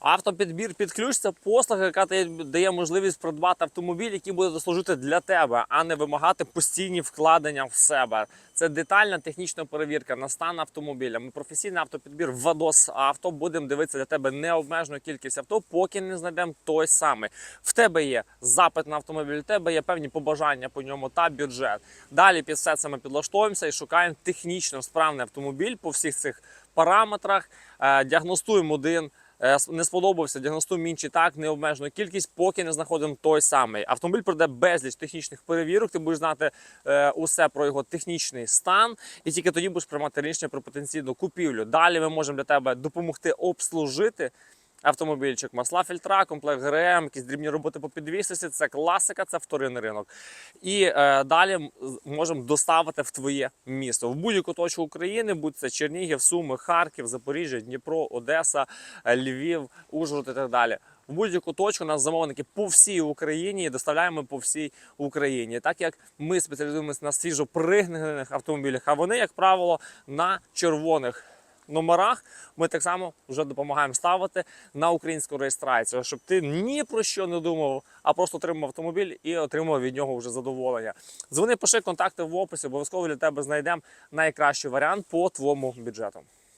Автопідбір під ключ це послуга, яка дає- можливість придбати автомобіль, який буде служити для тебе, а не вимагати постійні вкладення в себе. Це детальна технічна перевірка на стан автомобіля. Ми професійний автопідбір Вадос Авто. Будемо дивитися для тебе необмежену кількість авто, поки не знайдемо той самий. В тебе є запит на автомобіль, у тебе є певні побажання по ньому та бюджет. Далі під все це ми підлаштовуємося і шукаємо технічно справний автомобіль по всіх цих параметрах. Е, Діагностуємо один. Е, Не сподобався, діагностуємо інші так, необмежену кількість, поки не знаходимо той самий. Автомобіль пройде безліч технічних перевірок. Ти будеш знати е, усе про його технічний стан, і тільки тоді будеш приймати рішення про потенційну купівлю. Далі ми можемо для тебе допомогти обслужити. Автомобільчик, масла фільтра, комплект ГРМ, якісь дрібні роботи по підвісності, це класика, це вторинний ринок. І е, далі можемо доставити в твоє місто в будь-яку точку України, будь це Чернігів, Суми, Харків, Запоріжжя, Дніпро, Одеса, Львів, Ужгород і так далі. В будь-яку точку нас замовники по всій Україні доставляємо по всій Україні. Так як ми спеціалізуємося на свіжо пригнаних автомобілях, а вони, як правило, на червоних номерах ми так само вже допомагаємо ставити на українську реєстрацію, щоб ти ні про що не думав, а просто отримав автомобіль і отримав від нього вже задоволення. Дзвони, пиши контакти в описі, обов'язково для тебе знайдемо найкращий варіант по твоєму бюджету.